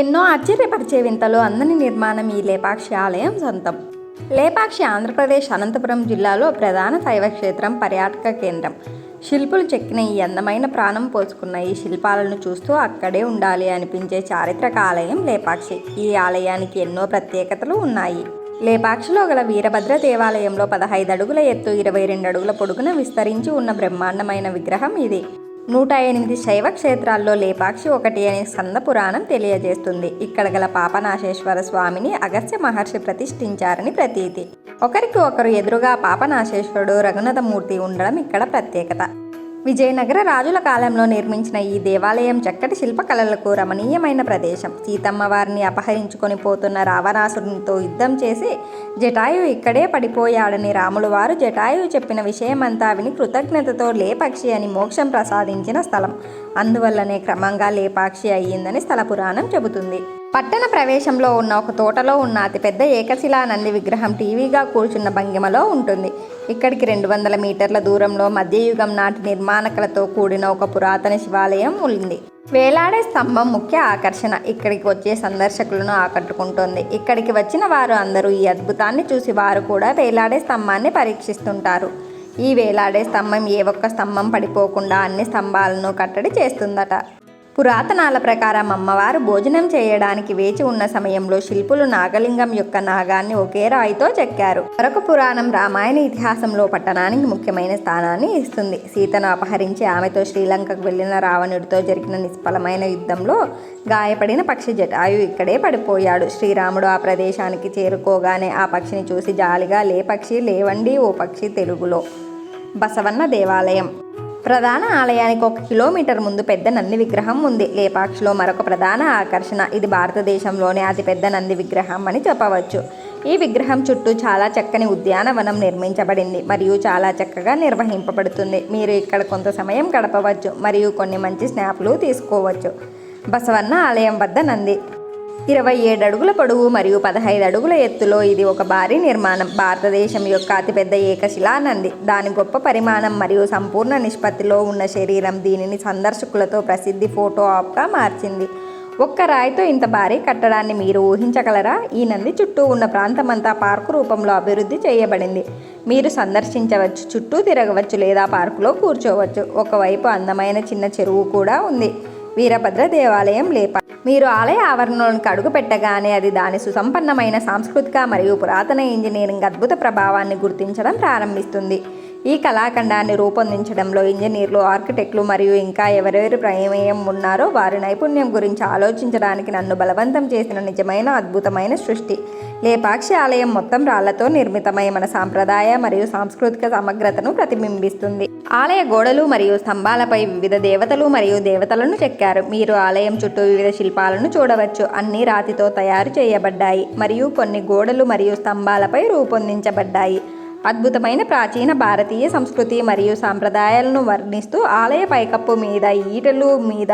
ఎన్నో ఆశ్చర్యపరిచే వింతలు అందని నిర్మాణం ఈ లేపాక్షి ఆలయం సొంతం. లేపాక్షి ఆంధ్రప్రదేశ్ అనంతపురం జిల్లాలో ప్రధాన శైవ క్షేత్రం పర్యాటక కేంద్రం. శిల్పులు చెక్కిన ఈ అందమైన ప్రాణం పోసుకున్న ఈ శిల్పాలను చూస్తూ అక్కడే ఉండాలి అనిపించే చారిత్రక ఆలయం లేపాక్షి. ఈ ఆలయానికి ఎన్నో ప్రత్యేకతలు ఉన్నాయి. లేపాక్షిలో గల వీరభద్ర దేవాలయంలో పదహైదు అడుగుల ఎత్తు ఇరవై రెండు అడుగుల పొడుగున విస్తరించి ఉన్న బ్రహ్మాండమైన విగ్రహం ఇది. నూట ఎనిమిది శైవ క్షేత్రాల్లో లేపాక్షి ఒకటి అనే స్కంద పురాణం తెలియజేస్తుంది. ఇక్కడ గల పాపనాశేశ్వర స్వామిని అగస్త్య మహర్షి ప్రతిష్ఠించారని ప్రతీతి. ఒకరికి ఒకరు ఎదురుగా పాపనాశేశ్వరుడు రఘునాథమూర్తి ఉండడం ఇక్కడ ప్రత్యేకత. విజయనగర రాజుల కాలంలో నిర్మించిన ఈ దేవాలయం చక్కటి శిల్పకళలకు రమణీయమైన ప్రదేశం. సీతమ్మ వారిని అపహరించుకొని పోతున్న రావణాసురునితో యుద్ధం చేసి జటాయు ఇక్కడే పడిపోయాడని రాములు వారు జటాయు చెప్పిన విషయమంతా విని కృతజ్ఞతతో లేపక్షి అని మోక్షం ప్రసాదించిన స్థలం. అందువల్లనే క్రమంగా లేపాక్షి అయ్యిందని స్థల పురాణం చెబుతుంది. పట్టణ ప్రవేశంలో ఉన్న ఒక తోటలో ఉన్న అతిపెద్ద ఏకశిలా నంది విగ్రహం టీవీగా కూర్చున్న భంగిమలో ఉంటుంది. ఇక్కడికి రెండు వందల మీటర్ల దూరంలో మధ్యయుగం నాటి నిర్మాణకలతో కూడిన ఒక పురాతన శివాలయం ఉంది. వేలాడే స్తంభం ముఖ్య ఆకర్షణ. ఇక్కడికి వచ్చే సందర్శకులను ఆకట్టుకుంటుంది. ఇక్కడికి వచ్చిన వారు అందరూ ఈ అద్భుతాన్ని చూసి వారు కూడా వేలాడే స్తంభాన్ని పరీక్షిస్తుంటారు. ఈ వేలాడే స్తంభం ఏ ఒక్క స్తంభం పడిపోకుండా అన్ని స్తంభాలను కట్టడి చేస్తుందట. పురాతనాల ప్రకారం అమ్మవారు భోజనం చేయడానికి వేచి ఉన్న సమయంలో శిల్పులు నాగలింగం యొక్క నాగాన్ని ఒకే రాయితో చెక్కారు. మరొక పురాణం రామాయణ ఇతిహాసంలో పట్టణానికి ముఖ్యమైన స్థానాన్ని ఇస్తుంది. సీతను అపహరించి ఆమెతో శ్రీలంకకు వెళ్ళిన రావణుడితో జరిగిన నిష్ఫలమైన యుద్ధంలో గాయపడిన పక్షి జటాయు ఇక్కడే పడిపోయాడు. శ్రీరాముడు ఆ ప్రదేశానికి చేరుకోగానే ఆ పక్షిని చూసి జాలిగా లే పక్షి లేవండి ఓ పక్షి తెలుగులో. బసవన్న దేవాలయం. ప్రధాన ఆలయానికి ఒక కిలోమీటర్ ముందు పెద్ద నంది విగ్రహం ఉంది. లేపాక్షిలో మరొక ప్రధాన ఆకర్షణ ఇది భారతదేశంలోనే అతిపెద్ద నంది విగ్రహం అని చెప్పవచ్చు. ఈ విగ్రహం చుట్టూ చాలా చక్కని ఉద్యానవనం నిర్మించబడింది మరియు చాలా చక్కగా నిర్వహింపబడుతుంది. మీరు ఇక్కడ కొంత సమయం గడపవచ్చు మరియు కొన్ని మంచి స్నాప్లు తీసుకోవచ్చు. బసవన్న ఆలయం వద్ద నంది ఇరవై ఏడు అడుగుల పొడవు మరియు పదహైదు అడుగుల ఎత్తులో ఇది ఒక భారీ నిర్మాణం. భారతదేశం యొక్క అతిపెద్ద ఏకశిలా నంది దాని గొప్ప పరిమాణం మరియు సంపూర్ణ నిష్పత్తిలో ఉన్న శరీరం దీనిని సందర్శకులతో ప్రసిద్ధి ఫోటో ఆప్గా మార్చింది. ఒక్క రాయితో ఇంత భారీ కట్టడాన్ని మీరు ఊహించగలరా? ఈ నంది చుట్టూ ఉన్న ప్రాంతమంతా పార్కు రూపంలో అభివృద్ధి చేయబడింది. మీరు సందర్శించవచ్చు చుట్టూ తిరగవచ్చు లేదా పార్కులో కూర్చోవచ్చు. ఒకవైపు అందమైన చిన్న చెరువు కూడా ఉంది. వీరభద్ర దేవాలయం లేప మీరు ఆలయ ఆవరణలోనికి అడుగు పెట్టగానే అది దాని సుసంపన్నమైన సాంస్కృతిక మరియు పురాతన ఇంజనీరింగ్ అద్భుత ప్రభావాన్ని గుర్తించడం ప్రారంభిస్తుంది. ఈ కళాఖండాన్ని రూపొందించడంలో ఇంజనీర్లు ఆర్కిటెక్ట్లు మరియు ఇంకా ఎవరెవరు ప్రమేయం ఉన్నారో వారి నైపుణ్యం గురించి ఆలోచించడానికి నన్ను బలవంతం చేసిన నిజమైన అద్భుతమైన సృష్టి. లేపాక్షి ఆలయం మొత్తం రాళ్ళతో నిర్మితమై మన సాంప్రదాయ మరియు సాంస్కృతిక సమగ్రతను ప్రతిబింబిస్తుంది. ఆలయ గోడలు మరియు స్తంభాలపై వివిధ దేవతలు మరియు దేవతలను చెక్కారు. మీరు ఆలయం చుట్టూ వివిధ శిల్పాలను చూడవచ్చు. అన్ని రాతితో తయారు చేయబడ్డాయి మరియు కొన్ని గోడలు మరియు స్తంభాలపై రూపొందించబడ్డాయి. అద్భుతమైన ప్రాచీన భారతీయ సంస్కృతి మరియు సాంప్రదాయాలను వర్ణిస్తూ ఆలయ పైకప్పు మీద ఈటలు మీద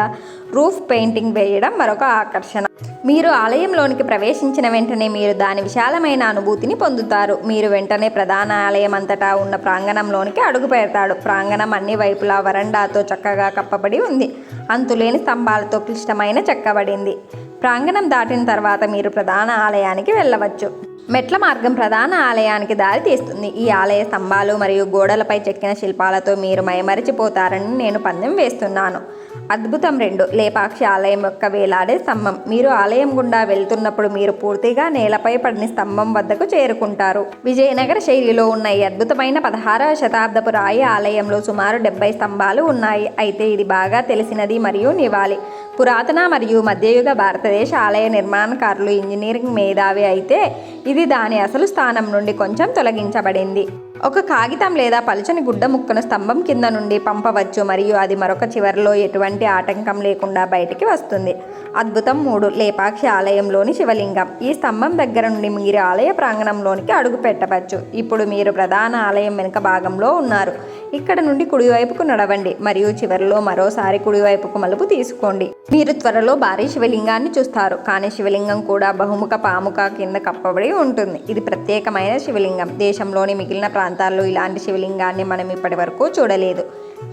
రూఫ్ పెయింటింగ్ వేయడం మరొక ఆకర్షణ. మీరు ఆలయంలోనికి ప్రవేశించిన వెంటనే మీరు దాని విశాలమైన అనుభూతిని పొందుతారు. మీరు వెంటనే ప్రధాన ఆలయం అంతటా ఉన్న ప్రాంగణంలోనికి అడుగు పెడతాడు. ప్రాంగణం అన్ని వైపులా వరండాతో చక్కగా కప్పబడి ఉంది. అంతులేని స్తంభాలతో క్లిష్టమైన చెక్కబడింది. ప్రాంగణం దాటిన తర్వాత మీరు ప్రధాన ఆలయానికి వెళ్ళవచ్చు. మెట్ల మార్గం ప్రధాన ఆలయానికి దారి తీస్తుంది ఈ ఆలయ స్తంభాలు మరియు గోడలపై చెక్కిన శిల్పాలతో మీరు మైమరిచిపోతారని నేను పందెం వేస్తున్నాను. అద్భుతం రెండు. లేపాక్షి ఆలయం యొక్క వేలాడే స్తంభం. మీరు ఆలయం గుండా వెళ్తున్నప్పుడు మీరు పూర్తిగా నేలపై పడిన స్తంభం వద్దకు చేరుకుంటారు. విజయనగర శైలిలో ఉన్న ఈ అద్భుతమైన పదహారవ శతాబ్దపు రాయి ఆలయంలో సుమారు డెబ్బై స్తంభాలు ఉన్నాయి. అయితే ఇది బాగా తెలిసినది మరియు నివాలి పురాతన మరియు మధ్యయుగ భారతదేశ ఆలయ నిర్మాణకారులు ఇంజనీరింగ్ మేధావి అయితే ఇది దాని అసలు స్థానం నుండి కొంచెం తొలగించబడింది. ఒక కాగితం లేదా పలుచని గుడ్డ ముక్కను స్తంభం కింద నుండి పంపవచ్చు మరియు అది మరొక చివరిలో ఎటువంటి ఆటంకం లేకుండా బయటికి వస్తుంది. అద్భుతం మూడు లేపాక్షి ఆలయంలోని శివలింగం. ఈ స్తంభం దగ్గర నుండి మీరు ఆలయ ప్రాంగణంలోనికి అడుగు పెట్టవచ్చు. ఇప్పుడు మీరు ప్రధాన ఆలయం వెనుక భాగంలో ఉన్నారు. ఇక్కడ నుండి కుడివైపుకు నడవండి మరియు చివరిలో మరోసారి కుడివైపుకు మలుపు తీసుకోండి. మీరు త్వరలో భారీ శివలింగాన్ని చూస్తారు. కానీ శివలింగం కూడా బహుముఖ పాముక కింద కప్పబడి ఉంటుంది. ఇది ప్రత్యేకమైన శివలింగం. దేశంలోని మిగిలిన ప్రాంతాల్లో ఇలాంటి శివలింగాన్ని మనం ఇప్పటి వరకు చూడలేదు.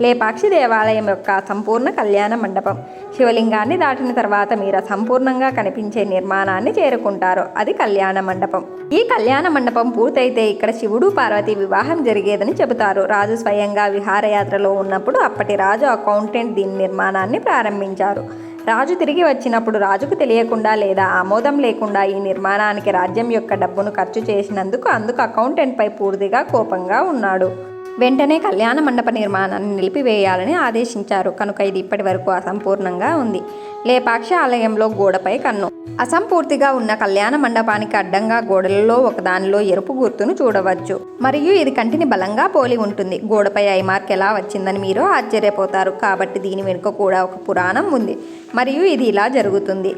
లేపాక్షి దేవాలయం యొక్క సంపూర్ణ కళ్యాణ మండపం. శివలింగాన్ని దాటిన తర్వాత మీరు సంపూర్ణంగా కనిపించే నిర్మాణాన్ని చేరుకుంటారు. అది కళ్యాణ మండపం. ఈ కళ్యాణ మండపం పూర్తయితే ఇక్కడ శివుడు పార్వతి వివాహం జరిగేదని చెబుతారు. రాజు స్వయంగా విహారయాత్రలో ఉన్నప్పుడు అప్పటి రాజు అకౌంటెంట్ దీని నిర్మాణాన్ని ప్రారంభించారు. రాజు తిరిగి వచ్చినప్పుడు రాజుకు తెలియకుండా లేదా ఆమోదం లేకుండా ఈ నిర్మాణానికి రాజ్యం యొక్క డబ్బును ఖర్చు చేసినందుకు అందుకు అకౌంటెంట్పై పూర్తిగా కోపంగా ఉన్నాడు. వెంటనే కళ్యాణ మండప నిర్మాణాన్ని నిలిపివేయాలని ఆదేశించారు. కనుక ఇది ఇప్పటి వరకు అసంపూర్ణంగా ఉంది. లేపాక్షి ఆలయంలో గోడపై కన్ను. అసంపూర్తిగా ఉన్న కళ్యాణ మండపానికి అడ్డంగా గోడలలో ఒకదానిలో ఎరుపు గుర్తును చూడవచ్చు. మరియు ఇది కంటిని బలంగా పోలి ఉంటుంది. గోడపై ఐమార్క్ ఎలా వచ్చిందని మీరు ఆశ్చర్యపోతారు. కాబట్టి దీని వెనుక కూడా ఒక పురాణం ఉంది. మరియు ఇది ఇలా జరుగుతుంది.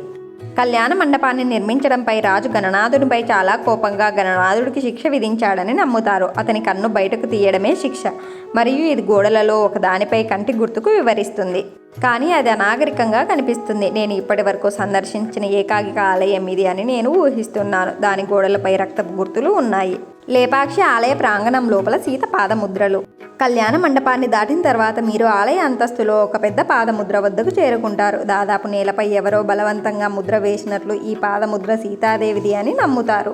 కళ్యాణ మండపాన్ని నిర్మించడంపై రాజు గణనాథునిపై చాలా కోపంగా గణనాథుడికి శిక్ష విధించాడని నమ్ముతారు. అతని కన్ను బయటకు తీయడమే శిక్ష. మరియు ఇది గోడలలో ఒక దానిపై కంటి గుర్తుకు వివరిస్తుంది. కానీ అది అనాగరికంగా కనిపిస్తుంది. నేను ఇప్పటి వరకు సందర్శించిన ఏకాగిక ఆలయం ఇది అని నేను ఊహిస్తున్నాను. దాని గోడలపై రక్తపు గుర్తులు ఉన్నాయి. లేపాక్షి ఆలయ ప్రాంగణం లోపల సీత పాదముద్రలు. కళ్యాణ మండపాన్ని దాటిన తర్వాత మీరు ఆలయ అంతస్తులో ఒక పెద్ద పాదముద్ర వద్దకు చేరుకుంటారు. దాదాపు నేలపై ఎవరో బలవంతంగా ముద్ర వేసినట్లు ఈ పాదముద్ర సీతాదేవిది అని నమ్ముతారు.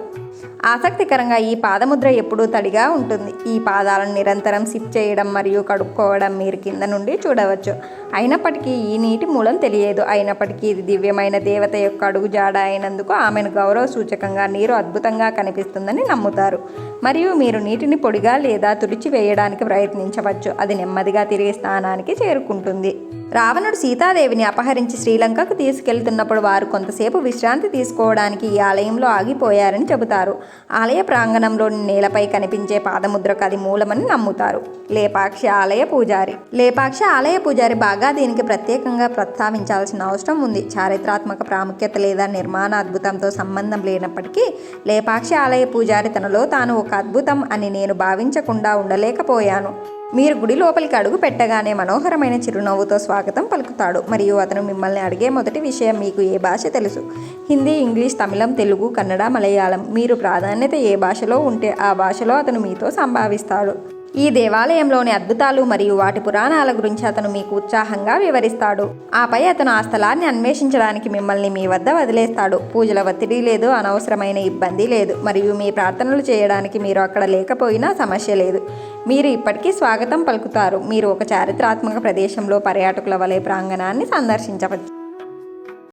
ఆసక్తికరంగా ఈ పాదముద్ర ఎప్పుడూ తడిగా ఉంటుంది. ఈ పాదాలను నిరంతరం సిప్ చేయడం మరియు కడుక్కోవడం మీరు కింద నుండి చూడవచ్చు. అయినప్పటికీ ఈ నీటి మూలం తెలియదు. అయినప్పటికీ ఇది దివ్యమైన దేవత యొక్క అడుగు జాడ అయినందుకు ఆమెను గౌరవ సూచకంగా నీరు అద్భుతంగా కనిపిస్తుందని నమ్ముతారు. మరియు మీరు నీటిని పొడిగా లేదా తుడిచి వేయడానికి ప్రయత్నించవచ్చు. అది నెమ్మదిగా తిరిగి స్థానానికి చేరుకుంటుంది. రావణుడు సీతాదేవిని అపహరించి శ్రీలంకకు తీసుకెళ్తున్నప్పుడు వారు కొంతసేపు విశ్రాంతి తీసుకోవడానికి ఈ ఆలయంలో ఆగిపోయారని చెబుతారు. ఆలయ ప్రాంగణంలోని నేలపై కనిపించే పాదముద్రకు అది మూలమని నమ్ముతారు. లేపాక్షి ఆలయ పూజారి. లేపాక్షి ఆలయ పూజారి బాగా దీనికి ప్రత్యేకంగా ప్రస్తావించాల్సిన అవసరం ఉంది. చారిత్రాత్మక ప్రాముఖ్యత లేదా నిర్మాణ అద్భుతంతో సంబంధం లేనప్పటికీ లేపాక్షి ఆలయ పూజారి తనలో తాను ఒక అద్భుతం అని నేను భావించకుండా ఉండలేకపోయాను. మీరు గుడి లోపలికి అడుగు పెట్టగానే మనోహరమైన చిరునవ్వుతో స్వాగతం పలుకుతాడు. మరియు అతను మిమ్మల్ని అడిగే మొదటి విషయం మీకు ఏ భాష తెలుసు? హిందీ ఇంగ్లీష్ తమిళం తెలుగు కన్నడ మలయాళం. మీరు ప్రాధాన్యత ఏ భాషలో ఉంటే ఆ భాషలో అతను మీతో సంభావిస్తాడు. ఈ దేవాలయంలోని అద్భుతాలు మరియు వాటి పురాణాల గురించి అతను మీకు ఉత్సాహంగా వివరిస్తాడు. ఆపై అతను ఆ స్థలాన్ని అన్వేషించడానికి మిమ్మల్ని మీ వద్ద వదిలేస్తాడు. పూజల ఒత్తిడి లేదు అనవసరమైన ఇబ్బంది లేదు మరియు మీ ప్రార్థనలు చేయడానికి మీరు అక్కడ లేకపోయినా సమస్య లేదు. మీరు ఇప్పటికీ స్వాగతం పలుకుతారు. మీరు ఒక చారిత్రాత్మక ప్రదేశంలో పర్యాటకుల వలె ప్రాంగణాన్ని సందర్శించవచ్చు.